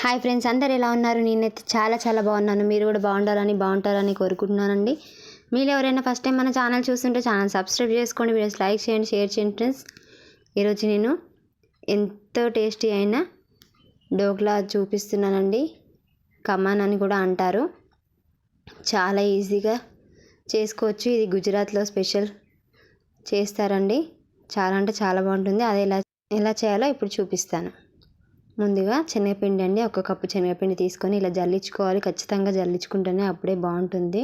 Hi friends అందరు ఎలా ఉన్నారు? నేనైతే చాలా చాలా బాగున్నాను. మీరు కూడా బాగుండాలని బాగుంటారని కోరుకుంటున్నానండి. మీరు ఎవరైనా ఫస్ట్ టైం మన ఛానల్ చూస్తుంటే ఛానల్ సబ్స్క్రైబ్ చేసుకోండి వీడియోస్ లైక్ చేయండి షేర్ చేయండి ఫ్రెండ్స్ ఈరోజు నేను ఎంతో టేస్టీ అయిన డోక్లా చూపిస్తున్నానండి. కమాన్ అని కూడా అంటారు. చాలా ఈజీగా చేసుకోవచ్చు. ఇది గుజరాత్లో స్పెషల్ చేస్తారండి. చాలా అంటే చాలా బాగుంటుంది. అది ఎలా ఎలా చేయాలో ఇప్పుడు చూపిస్తాను. ముందుగా శనగపిండి అండి ఒక కప్పు శనగపిండి తీసుకొని ఇలా జల్లించుకోవాలి. ఖచ్చితంగా జల్లించుకుంటేనే అప్పుడే బాగుంటుంది.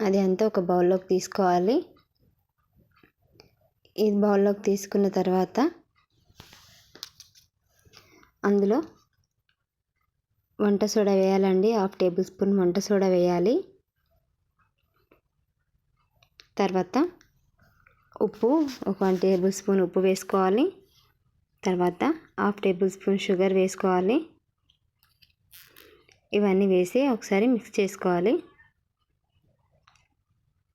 అది అంతా ఒక బౌల్లోకి తీసుకోవాలి. ఈ బౌల్లోకి తీసుకున్న తర్వాత అందులో వంట సోడా వేయాలండి. హాఫ్ టేబుల్ స్పూన్ వంట సోడా వేయాలి. తర్వాత ఉప్పు ఒక వన్ టేబుల్ స్పూన్ ఉప్పు వేసుకోవాలి. తర్వాత హాఫ్ టేబుల్ స్పూన్ షుగర్ వేసుకోవాలి. ఇవన్నీ వేసి ఒకసారి మిక్స్ చేసుకోవాలి.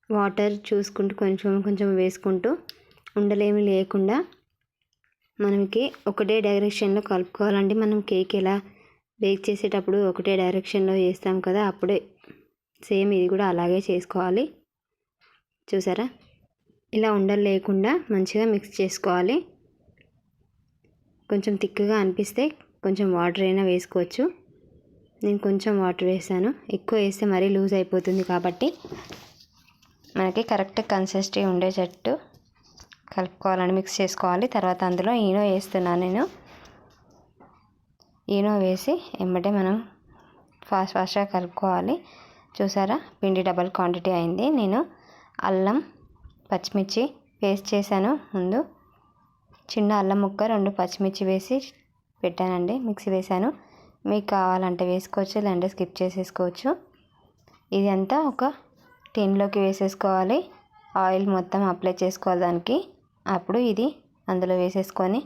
వాటర్ చూసుకుంటూ కొంచెం కొంచెం వేసుకుంటూ ఉండలేమి లేకుండా మనకి ఒకటే డైరెక్షన్లో కలుపుకోవాలండి. మనం కేక్ ఎలా బేక్ చేసేటప్పుడు ఒకటే డైరెక్షన్లో వేస్తాం కదా అప్పుడే సేమ్ ఇది కూడా అలాగే చేసుకోవాలి. చూసారా? ఇలా ఉండలు లేకుండా మంచిగా మిక్స్ చేసుకోవాలి. కొంచెం థిక్గా అనిపిస్తే కొంచెం వాటర్ అయినా వేసుకోవచ్చు. నేను కొంచెం వాటర్ వేసాను. ఎక్కువ వేస్తే మరీ లూజ్ అయిపోతుంది కాబట్టి మనకి కరెక్ట్ కన్సిస్టెన్సీ ఉండేటట్టు కలుపుకోవాలని మిక్స్ చేసుకోవాలి. తర్వాత అందులో ఈనో వేస్తున్నాను నేను. ఈనో వేసి వెంబటే మనం ఫాస్ట్ ఫాస్ట్గా కలుపుకోవాలి. చూసారా? పిండి డబల్ క్వాంటిటీ అయింది. నేను అల్లం పచ్చిమిర్చి పేస్ట్ చేశాను ముందు. చిన్న అల్లం ముక్క రెండు పచ్చిమిర్చి వేసి పెట్టానండి. మిక్సీ వేసాను మీకు కావాలంటే వేసుకోవచ్చు లేదంటే స్కిప్ చేసేసుకోవచ్చు. ఇది అంతా ఒక టిన్లోకి వేసేసుకోవాలి. ఆయిల్ మొత్తం అప్లై చేసుకోవాలి దానికి. అప్పుడు ఇది అందులో వేసేసుకొని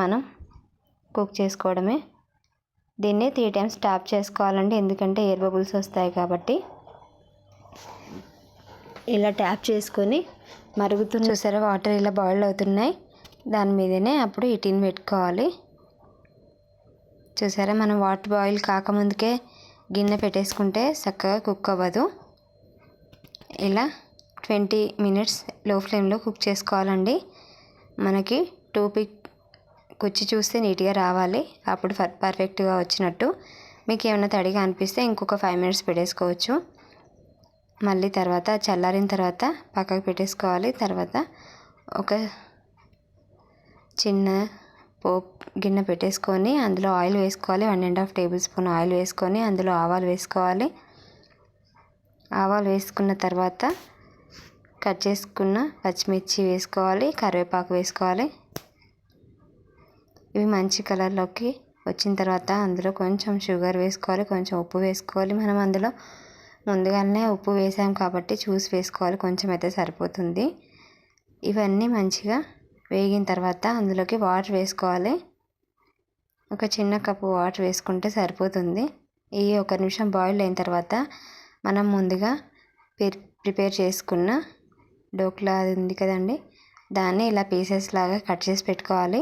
మనం కుక్ చేసుకోవడమే. దీన్ని త్రీ టైమ్స్ టాప్ చేసుకోవాలండి. ఎందుకంటే ఎయిర్ బబుల్స్ వస్తాయి కాబట్టి. ఇలా ట్యాప్ చేసుకొని మరుగుతున్న చూసారా? వాటర్ ఇలా బాయిల్ అవుతున్నాయి. దాని మీదనే అప్పుడు ఈ టిన్ పెట్టుకోవాలి. చూసారా? మనం వాటర్ బాయిల్ కాకముందుకే గిన్నె పెట్టేసుకుంటే చక్కగా కుక్ అవ్వదు. ఇలా ట్వంటీ మినిట్స్లో ఫ్లేమ్లో కుక్ చేసుకోవాలండి. మనకి టూ పిక్ కుచ్చి చూస్తే నీట్గా రావాలి. అప్పుడు పర్ఫెక్ట్గా వచ్చినట్టు. మీకు ఏమైనా తడిగా అనిపిస్తే ఇంకొక ఫైవ్ మినిట్స్ పెట్టేసుకోవచ్చు. మళ్ళీ తర్వాత చల్లారిన తర్వాత పక్కకు పెట్టేసుకోవాలి. తర్వాత ఒక చిన్న పోప్ గిన్నె పెట్టేసుకొని అందులో ఆయిల్ వేసుకోవాలి. One and half tablespoon oil వేసుకొని అందులో ఆవాలు వేసుకోవాలి. ఆవాలు వేసుకున్న తర్వాత కట్ చేసుకున్న పచ్చిమిర్చి వేసుకోవాలి. కరివేపాకు వేసుకోవాలి. ఇవి మంచి కలర్లోకి వచ్చిన తర్వాత అందులో కొంచెం షుగర్ వేసుకోవాలి. కొంచెం ఉప్పు వేసుకోవాలి. మనం అందులో ముందుగానే ఉప్పు వేసాం కాబట్టి చూసి వేసుకోవాలి. కొంచెం అయితే సరిపోతుంది. ఇవన్నీ మంచిగా వేగిన తర్వాత అందులోకి వాటర్ వేసుకోవాలి. ఒక చిన్న కప్పు వాటర్ వేసుకుంటే సరిపోతుంది. ఈ ఒక నిమిషం బాయిల్ అయిన తర్వాత మనం ముందుగా ప్రిపేర్ చేసుకున్న డోక్లా అది ఉంది కదండి దాన్ని ఇలా పీసెస్ లాగా కట్ చేసి పెట్టుకోవాలి.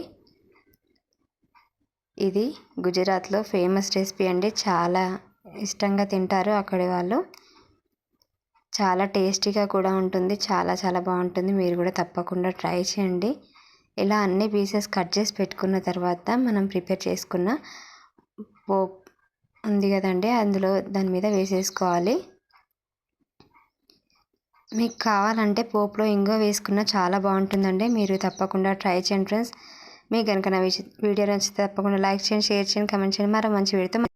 ఇది గుజరాత్లో ఫేమస్ రెసిపీ అండి. చాలా ఇష్టంగా తింటారు అక్కడి వాళ్ళు. చాలా టేస్టీగా కూడా ఉంటుంది. చాలా చాలా బాగుంటుంది. మీరు కూడా తప్పకుండా ట్రై చేయండి. ఇలా అన్ని పీసెస్ కట్ చేసి పెట్టుకున్న తర్వాత మనం ప్రిపేర్ చేసుకున్న పోప్ ఉంది కదండి అందులో దాని మీద వేసేసుకోవాలి. మీకు కావాలంటే పోపులో ఇంగో వేసుకున్న చాలా బాగుంటుందండి మీరు తప్పకుండా ట్రై చేయండి ఫ్రెండ్స్. మీకు కనుక నా వీడియో నచ్చితే తప్పకుండా లైక్ చేయండి షేర్ చేయండి కమెంట్ చేయండి. మరో మంచి వీడియోతో